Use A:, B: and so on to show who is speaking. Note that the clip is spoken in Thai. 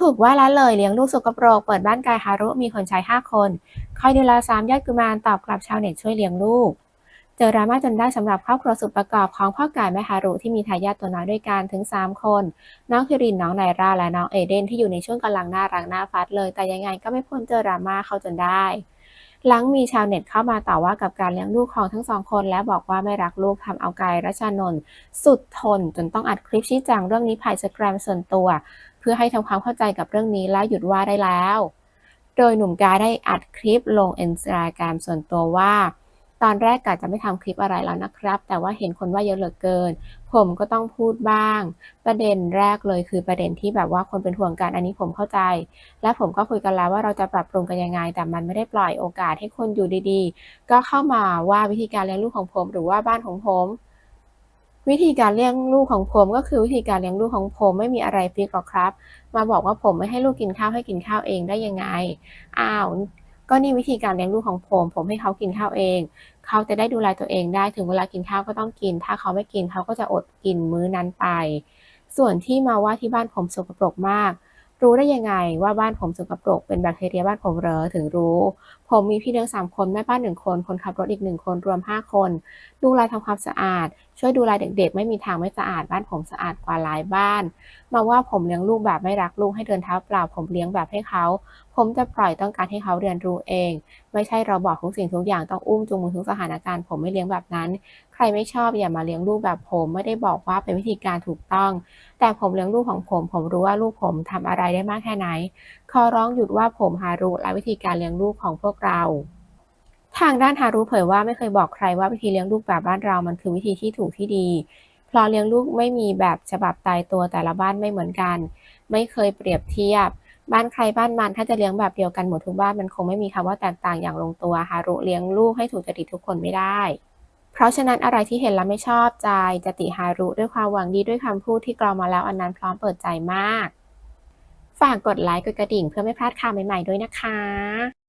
A: ถูกว่าละเลยเลี้ยงลูกสกปรกเปิดบ้านกายฮารุมีคนใช้ 5 คนคอยดูแลสามยอดกุมารตอบกลับชาวเน็ตช่วยเลี้ยงลูก เจอดราม่าจนได้สำหรับครอบครัวสุดประกอบของพ่อกายแม่ฮารุที่มีทายาทตัวน้อยด้วยกันถึง 3 คน น้องคิรินน้องไนราและน้องเอเดนที่อยู่ในช่วงกำลังน่ารักน่าฟัดเลย แต่ยังไงก็ไม่พ้นเจอดราม่าเข้าจนได้ หลังมีชาวเน็ตเข้ามาต่อว่ากับการเลี้ยงลูกของทั้งสองคน และบอกว่าไม่รักลูกทำเอากายรัชานนท์สุดทนจนต้องอัดคลิปชี้แจงเรื่องนี้ผ่านสแกรมส่วนตัว เพื่อให้ทำความเข้าใจกับเรื่องนี้และหยุดว่าได้แล้ว โดยหนุ่มกาได้อัดคลิปลงอินสตาแกรมส่วนตัวว่า ตอนแรกกะจะไม่ทำคลิปอะไรแล้วนะครับ แต่ว่าเห็นคนว่าเยอะเหลือเกิน ผมก็ต้องพูดบ้าง ประเด็นแรกเลยคือประเด็นที่แบบว่าคนเป็นห่วงกันอันนี้ผมเข้าใจ และผมก็คุยกันแล้วว่าเราจะปรับปรุงกันยังไง แต่มันไม่ได้ปล่อยโอกาสให้คนอยู่ดีๆ ก็เข้ามาว่าวิธีการเลี้ยงลูกของผม หรือว่าบ้านของผม วิธีการเลี้ยงลูกของผมก็คือวิธีการเลี้ยงลูกของผมไม่มีอะไรฟิกหรอกครับ มาบอกว่าผมไม่ให้ลูกกินข้าวให้กินข้าวเองได้ยังไง อ้าว ก็นี่วิธีการเลี้ยงลูกของผม ผมให้เขากินข้าวเอง เขาจะได้ดูแลตัวเองได้ ถึงเวลากินข้าวก็ต้องกิน ถ้าเขาไม่กินเขาก็จะอดกินมื้อนั้นไป ส่วนที่มาว่าที่บ้านผมสกปรกมาก รู้ได้ยังไงว่าบ้านผมสกปรก เป็นแบคทีเรียบ้านผมเหรอถึงรู้ ผมมีพี่เลี้ยงสามคน แม่บ้านหนึ่งคน คนขับรถอีกหนึ่งคน รวมห้าคน ดูแลทำความสะอาด ช่วยดูแลเด็กๆ ไม่มีทางไม่สะอาดบ้านผมสะอาดกว่าหลายบ้าน มาว่าผมเลี้ยงลูกแบบไม่รักลูกให้เดินเท้าเปล่า ผมเลี้ยงแบบให้เขา ผมจะปล่อยต้องการให้เขาเรียนรู้เอง ไม่ใช่เราบอกทุกสิ่งทุกอย่างต้องอุ้มจูงมือทุกสถานการณ์ผมไม่เลี้ยงแบบนั้น ใครไม่ชอบอย่ามาเลี้ยงลูกแบบผมไม่ได้บอกว่าเป็นวิธีการถูกต้อง แต่ผมเลี้ยงลูกของผม ผมรู้ว่าลูกผมทำอะไรได้มากแค่ไหนขอร้องหยุดว่าผมฮารุและวิธีการเลี้ยงลูกของพวกเรา ทางด้านฮารุเผยว่าไม่เคยบอกใครว่าวิธีเลี้ยงลูกแบบบ้านเรามันคือวิธีที่ถูกที่ดี เพราะเลี้ยงลูกไม่มีแบบฉบับตายตัวแต่ละบ้านไม่เหมือนกัน ไม่เคยเปรียบเทียบ บ้านใครบ้านมันถ้าจะเลี้ยงแบบเดียวกันหมดทุกบ้านมันคงไม่มีคำว่าแตกต่างอย่างลงตัวฮารุเลี้ยงลูกให้ถูกจริตทุกคนไม่ได้ เพราะฉะนั้นอะไรที่เห็นแล้วไม่ชอบใจจะติฮารุด้วยความหวังดีด้วยคำพูดที่กรองมาแล้วอันนั้นพร้อมเปิดใจมาก ฝากกดไลค์กดกระดิ่งเพื่อไม่พลาดข่าวใหม่ๆด้วยนะคะ